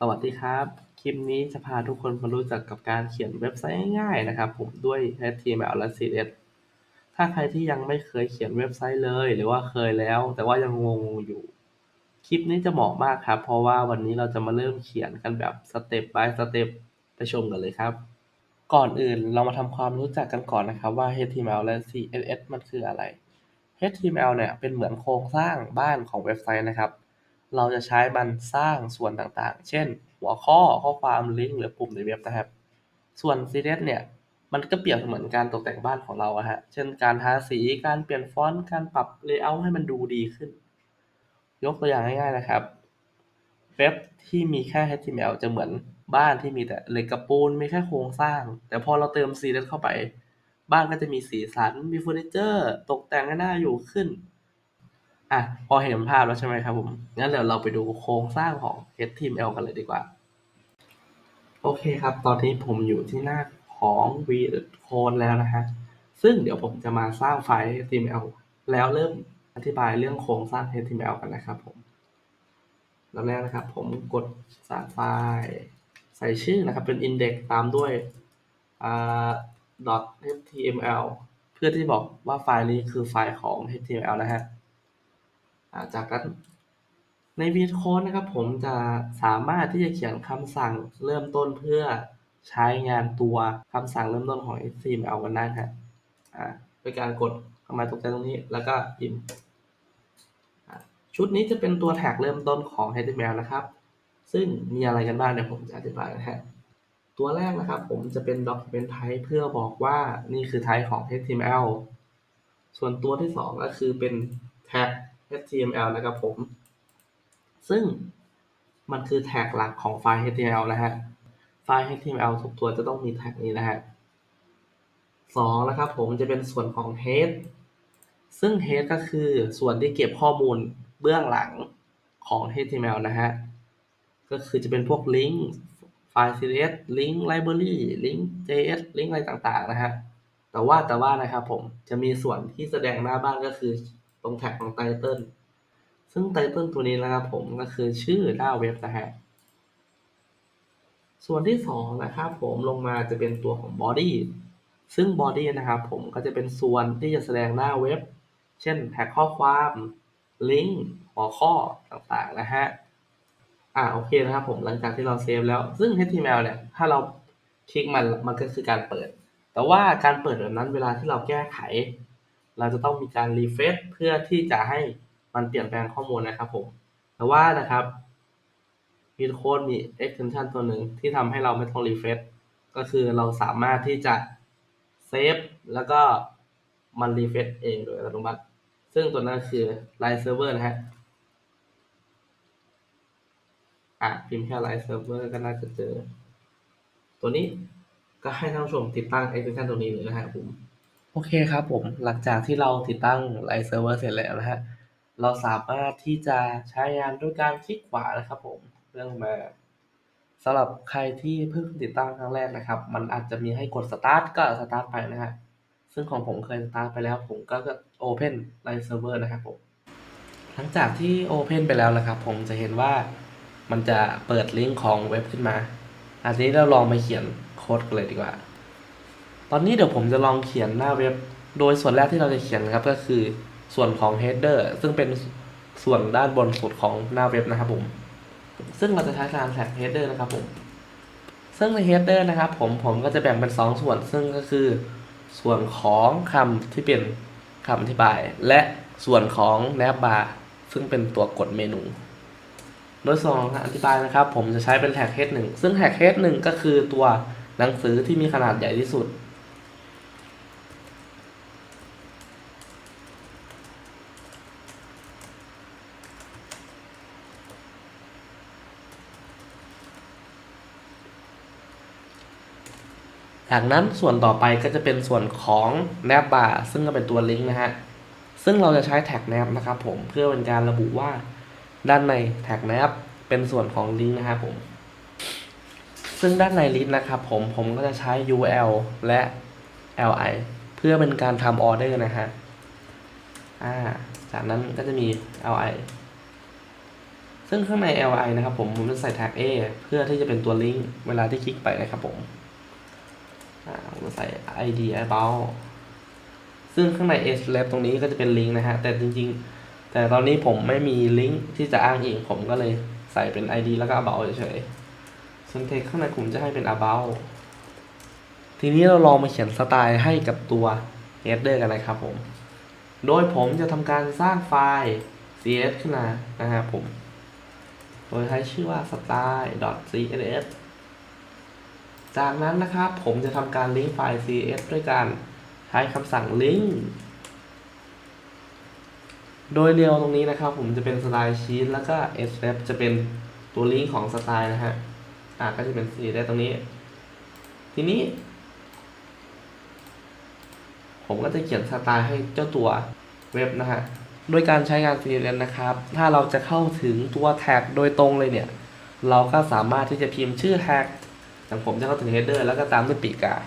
สวัสดีครับ คลิปนี้จะพาทุกคนมารู้จักกับการเขียนเว็บไซต์ง่ายๆนะครับ ผมด้วย HTML และ CSS ถ้าใครที่ยังไม่เคยเขียนเว็บไซต์เลย หรือว่าเคยแล้ว แต่ว่ายังงงอยู่ คลิปนี้จะเหมาะมากครับ เพราะว่าวันนี้เราจะมาเริ่มเขียนกันแบบสเต็ป by สเต็ปไปชมกันเลยครับ ก่อนอื่นเรามาทำความรู้จักกันก่อนนะครับว่า HTML และ CSS มันคืออะไร HTML เนี่ยเป็นเหมือนโครงสร้างบ้านของเว็บไซต์นะครับ เราจะใช้มันสร้างส่วนต่างๆ เช่น หัวข้อข้อความลิงก์หรือปุ่มในเว็บนะครับ ส่วน CSS เนี่ย มันก็เปรียบเสมือนการตกแต่งบ้านของเราอะฮะ เช่น การทาสี การเปลี่ยนฟอนต์ การปรับเลเยอร์ให้มันดูดีขึ้น ยกตัวอย่างง่ายๆนะครับ เว็บที่มีแค่ HTML จะเหมือนบ้านที่มีแต่เหล็กกับปูนมีแค่โครงสร้าง แต่พอเราเติม CSS เข้าไป บ้านก็จะมีสีสัน มีเฟอร์นิเจอร์ ตกแต่งให้น่าอยู่ขึ้น อะพอเห็นภาพแล้วใช่ไหมครับผม งั้นเดี๋ยวเราไปดูโครงสร้างของ HTML กันเลยดีกว่า โอเคครับ ตอนนี้ผมอยู่ที่หน้าของ VCode แล้วนะฮะ ซึ่งเดี๋ยวผมจะมาสร้างไฟล์ HTML แล้วเริ่มอธิบายเรื่องโครงสร้าง HTML กันนะครับผมลำแรกนะครับ ผมกดสร้างไฟล์ใส่ชื่อนะครับ เป็น index ตามด้วยอ่ .html เพื่อที่บอกว่าไฟล์นี้คือไฟล์ของ HTML นะฮะ จากนั้นใน VCode นะครับผมจะสามารถที่จะเขียนคำสั่งเริ่มต้นเพื่อใช้งานตัวคำสั่งเริ่มต้นของ HTML กันได้ฮะโดยการกดเข้ามาตกใจตรงนี้แล้วก็พิมพ์ชุดนี้จะเป็นตัวแท็กเริ่มต้นของ HTML นะครับ ซึ่งมีอะไรกันบ้างเดี๋ยวผมจะอธิบายนะฮะตัวแรกนะครับผมจะเป็น document type เพื่อบอกว่านี่คือ type ของ HTML ส่วนตัวที่ 2 ก็คือเป็น tag HTML นะครับผม ซึ่งมันคือแท็กหลักของไฟล์ HTML นะฮะ ไฟล์ HTML ทุกตัวจะต้องมีแท็กนี้นะฮะสองนะครับผมจะเป็นส่วนของ head ซึ่ง head ก็คือส่วนที่เก็บข้อมูลเบื้องหลังของ HTML นะฮะ ก็คือจะเป็นพวกลิงก์ไฟล์ CSS ลิงก์ library ลิงก์ JS ลิงก์อะไรต่างๆ นะฮะ แต่ว่าแต่ว่านะครับผมจะมีส่วนที่แสดงหน้าบ้านก็คือ รงแท็กของไตเติลซึ่งไตเติลตัวนี้นะครับผมก็คือชื่อหน้าเว็บนะฮะส่วนที่2นะครับผมลงมาจะเป็นตัวของ body ซึ่ง body นะครับผมก็จะเป็นส่วนที่จะแสดงหน้าเว็บ เช่นแท็กข้อความ ลิงก์หัวข้อต่างๆนะฮะอ่าโอเคนะครับผมหลังจากที่เราเซฟแล้วซึ่ง HTML เนี่ยถ้าเราคลิกมันมันก็คือการเปิด แต่ว่าการเปิดแบบนั้นเวลาที่เราแก้ไข เราจะต้องมีการรีเฟรชเพื่อที่จะให้มันเปลี่ยนแปลงข้อมูลนะครับผม แต่ว่านะครับมีโค้ดมี extension ตัวหนึ่งที่ทำให้เราไม่ต้องรีเฟรชก็คือเราสามารถที่จะเซฟแล้วก็มันรีเฟรชเองโดยอัตโนมัติ ซึ่งตัวนั้นคือ Line Server นะฮะอะพิมพ์แค่ Line Server ก็น่าจะเจอ ตัวนี้ก็ให้ท่านผู้ชมติดตั้ง extension ตัวนี้เลยนะครับผม โอเคครับผม หลังจากที่เราติดตั้งไลน์เซิร์ฟเวอร์เสร็จแล้วนะฮะ เราสามารถที่จะใช้งานด้วยการคลิกขวานะครับผม เรื่องมาสำหรับใครที่เพิ่งติดตั้งครั้งแรกนะครับ มันอาจจะมีให้กดสตาร์ทก็สตาร์ทไปนะฮะ ซึ่งของผมเคยสตาร์ทไปแล้ว ผมก็จะโอเพนไลเซิร์เวอร์นะครับผม หลังจากที่โอเพนไปแล้วนะครับ ผมจะเห็นว่ามันจะเปิดลิงก์ของเว็บขึ้นมา อันนี้เราลองมาเขียนโค้ดกันเลยดีกว่า ตอนนี้เดี๋ยวผมจะลองเขียนหน้าเว็บ โดยส่วนแรกที่เราจะเขียนครับก็คือส่วนของ header ซึ่งเป็นส่วนด้านบนสุดของหน้าเว็บนะครับผม ซึ่งเราจะใช้การแท็ก header นะครับผม ซึ่งใน header นะครับผมผมก็จะแบ่งเป็น 2 ส่วน ซึ่งก็คือส่วนของคำที่เป็นคำอธิบาย และส่วนของ nav bar ซึ่งเป็นตัวกดเมนู โดยส่วนของอธิบายนะครับ ผมจะใช้เป็นแท็ก head 1ซึ่งแท็ก head 1ก็คือตัวหนังสือที่มีขนาดใหญ่ที่สุด จากนั้นส่วนต่อไปก็จะเป็นส่วนของแนบบาร์ซึ่งก็เป็นตัวลิงก์นะฮะ ซึ่งเราจะใช้แท็กแนบนะครับผมเพื่อเป็นการระบุว่า ด้านในแท็กแนบเป็นส่วนของลิงก์นะครับผม ซึ่งด้านในลิงก์นะครับผมผมก็จะใช้ UL และ LI เพื่อเป็นการทำออเดอร์นะฮะอ่าจากนั้นก็จะมี LI ซึ่งข้างใน li นะครับผมผมจะใส่ tag a เพื่อที่จะเป็นตัวลิงก์เวลาที่คลิกไปนะครับผม อ่าผมใส่ id about ซึ่งข้างใน h lab ตรงนี้ก็จะเป็นลิงก์นะฮะ แต่จริงๆ แต่ตอนนี้ผมไม่มีลิงก์ที่จะอ้างอิงผมก็เลยใส่เป็น id แล้วก็ about เฉยๆส่วน text ข้างในผมจะให้เป็น about ทีนี้เราลองมาเขียนสไตล์ให้กับตัว header กันนะครับผม โดยผมจะทำการสร้างไฟล์ cs ขึ้นมานะครับผม โดยใช้ชื่อว่า style.css จากนั้นนะครับผมจะทำการลิงก์ไฟล์ cs ด้วยการใช้คำสั่ง link โดยเรียวตรงนี้นะครับ ผมจะเป็น style sheet แล้วก็ href จะเป็นตัวลิงก์ของสไตล์นะฮะอะก็จะเป็น cs ตรงนี้ ทีนี้ ผมก็จะเขียนสไตล์ให้เจ้าตัวเว็บนะฮะโดยการใช้งาน CSS นะครับ ถ้าเราจะเข้าถึงตัวแท็กโดยตรงเลยเนี่ย เราก็สามารถที่จะพิมพ์ชื่อแท็ก อย่างผมจะเข้าถึงเฮดเดอร์แล้วก็ตามด้วยปีกาย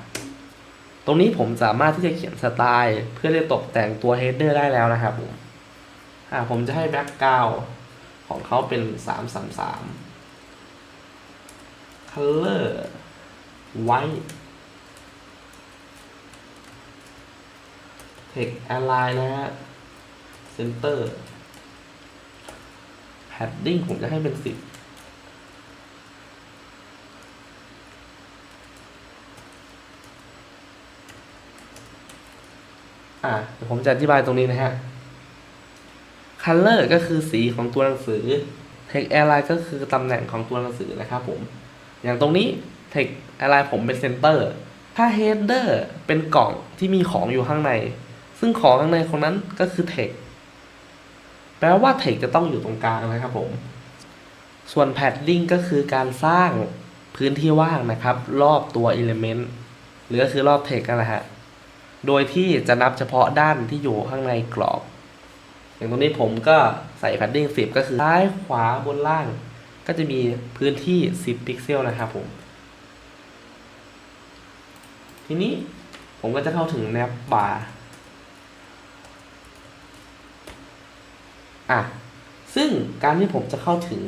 ตรงนี้ผมสามารถที่จะเขียนสไตล์เพื่อได้ตกแต่งตัวเฮดเดอร์ได้แล้วนะครับผมผมจะให้แบ็กกราวของเขาเป็น 333 color white text align นะฮะ center padding ผมจะให้เป็น 10 อะเดี๋ยวผมจะอธิบายตรงนี้นะฮะ color ก็คือสีของตัวหนังสือ text align ก็คือตำแหน่งของตัวหนังสือนะครับผม อย่างตรงนี้ text align ผมเป็น center ถ้า header เป็นกล่องที่มีของอยู่ข้างใน ซึ่งของข้างในของนั้นก็คือ text แปลว่า text จะต้องอยู่ตรงกลางนะครับผม ส่วน padding ก็คือการสร้างพื้นที่ว่างนะครับ รอบตัว element หรือก็คือรอบ text นั่นแหละฮะ โดยที่จะนับเฉพาะด้านที่อยู่ข้างในกรอบ อย่างตรงนี้ผมก็ใส่ padding 10 ก็คือซ้ายขวาบนล่าง ก็จะมีพื้นที่ 10 พิกเซลนะครับผม ทีนี้ผมก็จะเข้าถึง nav bar อะ ซึ่งการที่ผมจะเข้าถึง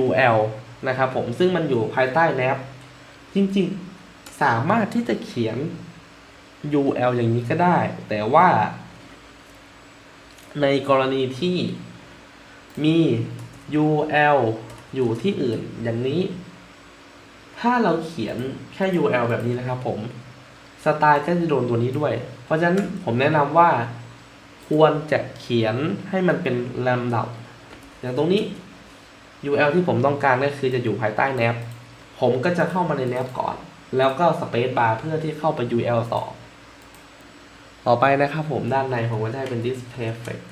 UL นะครับผมซึ่งมันอยู่ภายใต้ nav จริงๆ สามารถที่จะเขียน UL อย่างนี้ก็ได้ แต่ว่า ในกรณีที่มี UL อยู่ที่อื่นอย่างนี้ ถ้าเราเขียนแค่ UL แบบนี้นะครับผมสไตล์ก็จะโดนตัวนี้ด้วย เพราะฉะนั้นผมแนะนำว่า ควรจะเขียนให้มันเป็นลำดับ อย่างตรงนี้ UL ที่ผมต้องการก็คือจะอยู่ภายใต้ nav ผมก็จะเข้ามาใน nav ก่อน แล้วก็ space bar เพื่อที่เข้าไป UL ต่อ ต่อไปนะครับผมด้านในผมก็ได้เป็น display effect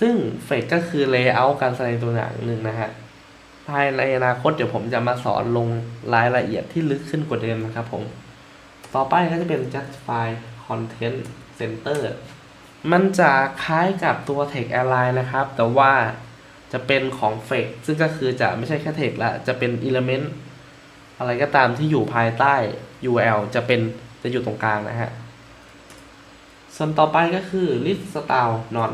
ซึ่ง effect ก็คือ layout การแสดงตัวอย่างหนึ่งนะฮะภายในอนาคตเดี๋ยวผมจะมาสอนลงรายละเอียดที่ลึกขึ้นกว่าเดิมนะครับผม ต่อไปก็จะเป็น justify content center มันจะคล้ายกับตัว text align นะครับ แต่ว่าจะเป็นของ fake ซึ่งก็คือจะไม่ใช่แค่ text ละ จะเป็น element อะไรก็ตามที่อยู่ภายใต้ UL จะเป็นจะอยู่ตรงกลางนะฮะ ส่วนต่อไปก็คือ list style non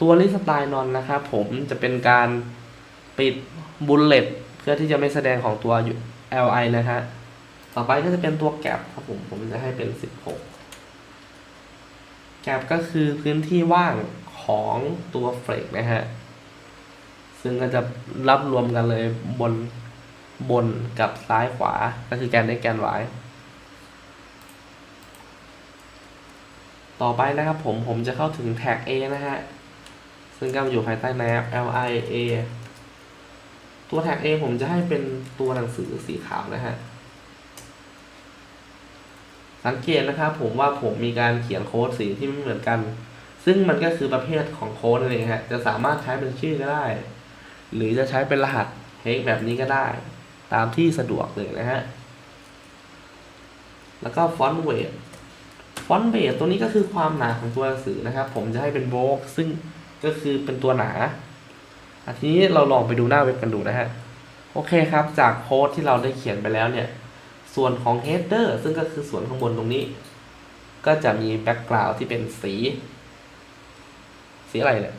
ตัว list style non นะครับผมจะเป็นการปิด bullet เพื่อที่จะไม่แสดงของตัว li นะฮะต่อไปก็จะเป็นตัว gap ครับผม ผมจะให้เป็น 16 gap ก็คือพื้นที่ว่างของตัว flex นะฮะ ซึ่งก็จะรับรวมกันเลยบน บนกับซ้ายขวา ก็คือแกน x แกน y ต่อไปนะครับผมผมจะเข้าถึงแท็ก A นะฮะ ซึ่งก็อยู่ภายใต้ nav li a ตัวแท็ก A ผมจะให้เป็นตัวหนังสือสีขาวนะฮะ สังเกตนะครับผมว่าผมมีการเขียนโค้ดสีที่ไม่เหมือนกัน ซึ่งมันก็คือประเภทของโค้ดนั่นเองฮะ จะสามารถใช้เป็นชื่อก็ได้ หรือจะใช้เป็นรหัส hex แบบนี้ก็ได้ ตามที่สะดวกเลยนะฮะ แล้วก็ฟอนต์เวทฟอนต์เวทตัวนี้ก็คือความหนาของตัวหนังสือนะครับ ผมจะให้เป็นโบกซึ่งก็คือเป็นตัวหนาอทีนี้เราลองไปดูหน้าเว็บกันดูนะฮะ โอเคครับ จากโค้ดที่เราได้เขียนไปแล้วเนี่ย ส่วนของ header ซึ่งก็คือส่วนข้างบนตรงนี้ ก็จะมีแบ็กกราวด์ที่เป็นสี สีอะไรเนี่ย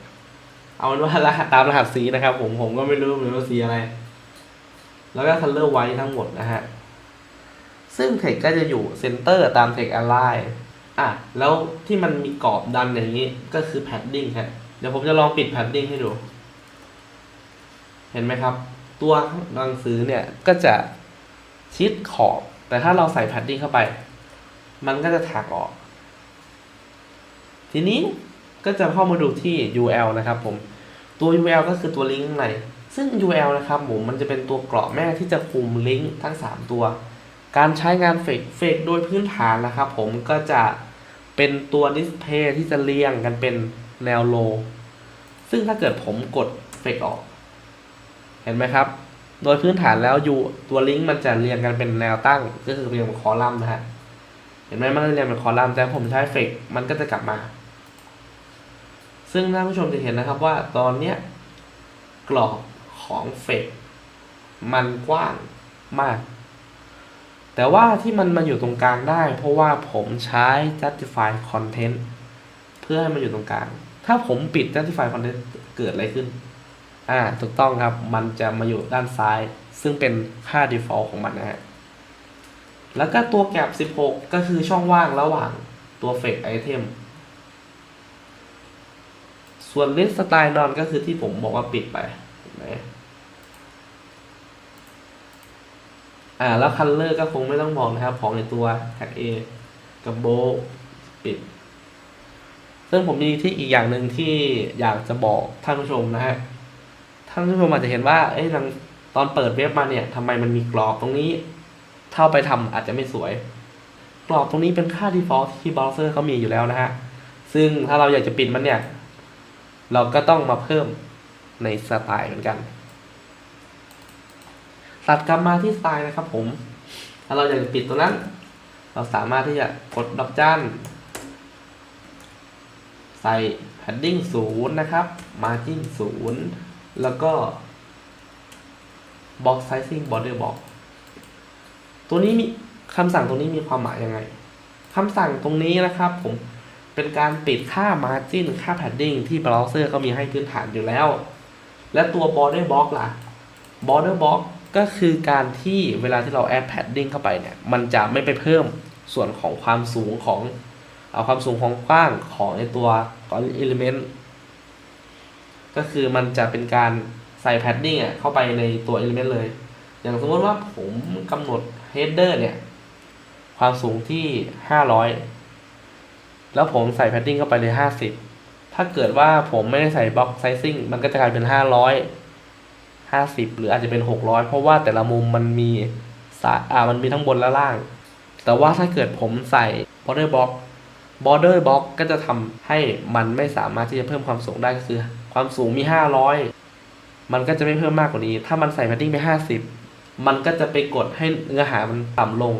เอาเป็นว่ารหัสตามรหัสสีนะครับ ผมผมก็ไม่รู้เหมือนว่าสีอะไร แล้วก็ color white ทั้งหมดนะฮะ ซึ่งเทคก็จะอยู่เซนเตอร์ตามเทคอ l ไลน์อะ แล้วที่มันมีกรอบดันอย่างนี้ก็คือแพดดิ้งครับเดี๋ยวผมจะลองปิดแพดดิ้งให้ดู เห็นไหมครับ ตัวหนังสือเนี่ยก็จะชิดขอบ แต่ถ้าเราใส่แพดดิ้งเข้าไป มันก็จะถากออก ทีนี้ก็จะเข้ามาดูที่ UL นะครับผม ตัว UL ก็คือตัวลิงก์ข้างใน ซึ่ง UL นะครับผมมันจะเป็นตัวกราะแม่ที่จะคุมลิงก์ทั้ง 3 ตัว การใช้งานเฟกเฟกโดยพื้นฐานนะครับผมก็จะเป็นตัวดิสเพย์ที่จะเรียงกันเป็นแนวโล ซึ่งถ้าเกิดผมกดเฟกออก เห็นไหมครับ โดยพื้นฐานแล้วอยู่ตัวลิงก์มันจะเรียงกันเป็นแนวตั้ง ก็คือเรียงเป็นคอลัมน์นะฮะ เห็นไหมมันเรียงเป็นคอลัมน์แต่ผมใช้เฟกมันก็จะกลับมา ซึ่งท่านผู้ชมจะเห็นนะครับว่าตอนเนี้ยกรอบ ของเฟกมันกว้างมาก แต่ว่าที่มันมาอยู่ตรงกลางได้ เพราะว่าผมใช้ justify content เพื่อให้มันอยู่ตรงกลาง ถ้าผมปิด justify content เกิดอะไรขึ้น อ่า ถูกต้องครับ มันจะมาอยู่ด้านซ้าย ซึ่งเป็นค่า default ของมันนะฮะ แล้วก็ตัวแกลบ16 ก็คือช่องว่างระหว่างตัว fake item ส่วน list style none ก็คือที่ผมบอกว่าปิดไปเห็นไหม อ่าแล้ว color ก็คงไม่ต้องบอกนะครับ ของในตัว tag A กับ bow ปิด ซึ่งผมมีที่อีกอย่างหนึ่งที่อยากจะบอกท่านผู้ชมนะฮะ ท่านผู้ชมอาจจะเห็นว่า เอ้ยตอนเปิดเว็บมาเนี่ยทำไมมันมีกรอบตรงนี้ เท่าไปทำอาจจะไม่สวย กรอบตรงนี้เป็นค่า default ที่เบราว์เซอร์เขามีอยู่แล้วนะฮะ ซึ่งถ้าเราอยากจะปิดมันเนี่ย เราก็ต้องมาเพิ่มในสไตล์เหมือนกัน ตัดกลับมาที่สไตล์นะครับผม ถ้าเราอยากจะปิดตัวนั้น เราสามารถที่จะกดดอกจันใส่ padding ศูนย์นะครับ margin ศูนย์แล้วก็ box sizing border box ตัวนี้มีคำสั่งตรงนี้มีความหมายยังไงคำสั่งตรงนี้นะครับผมเป็นการปิดค่า margin ค่า padding ที่เบราว์เซอร์เขามีให้พื้นฐานอยู่แล้ว และตัว border box ล่ะ border box ก็คือการที่เวลาที่เรา add padding เข้าไปเนี่ย มันจะไม่ไปเพิ่มส่วนของความสูงของเอาความสูงของกว้างของไอตัวของ element ก็คือมันจะเป็นการใส่ padding อะเข้าไปในตัว element เลย อย่างสมมติว่าผมกำหนด header เนี่ย ความสูงที่ 500 แล้วผมใส่ padding เข้าไปเลย 50 ถ้าเกิดว่าผมไม่ได้ใส่ box sizing มันก็จะกลายเป็น 500 50 หรืออาจจะเป็น 600 เพราะว่าแต่ละมุมมันมีสายอ่ามันมีทั้งบนและล่าง แต่ว่าถ้าเกิดผมใส่ border box border box ก็จะทำให้มันไม่สามารถที่จะเพิ่มความสูงได้ก็คือ ความสูงมี 500 มันก็จะไม่เพิ่มมากกว่านี้ ถ้ามันใส่ padding ไป 50 มันก็จะไปกดให้เนื้อหามันต่ำลง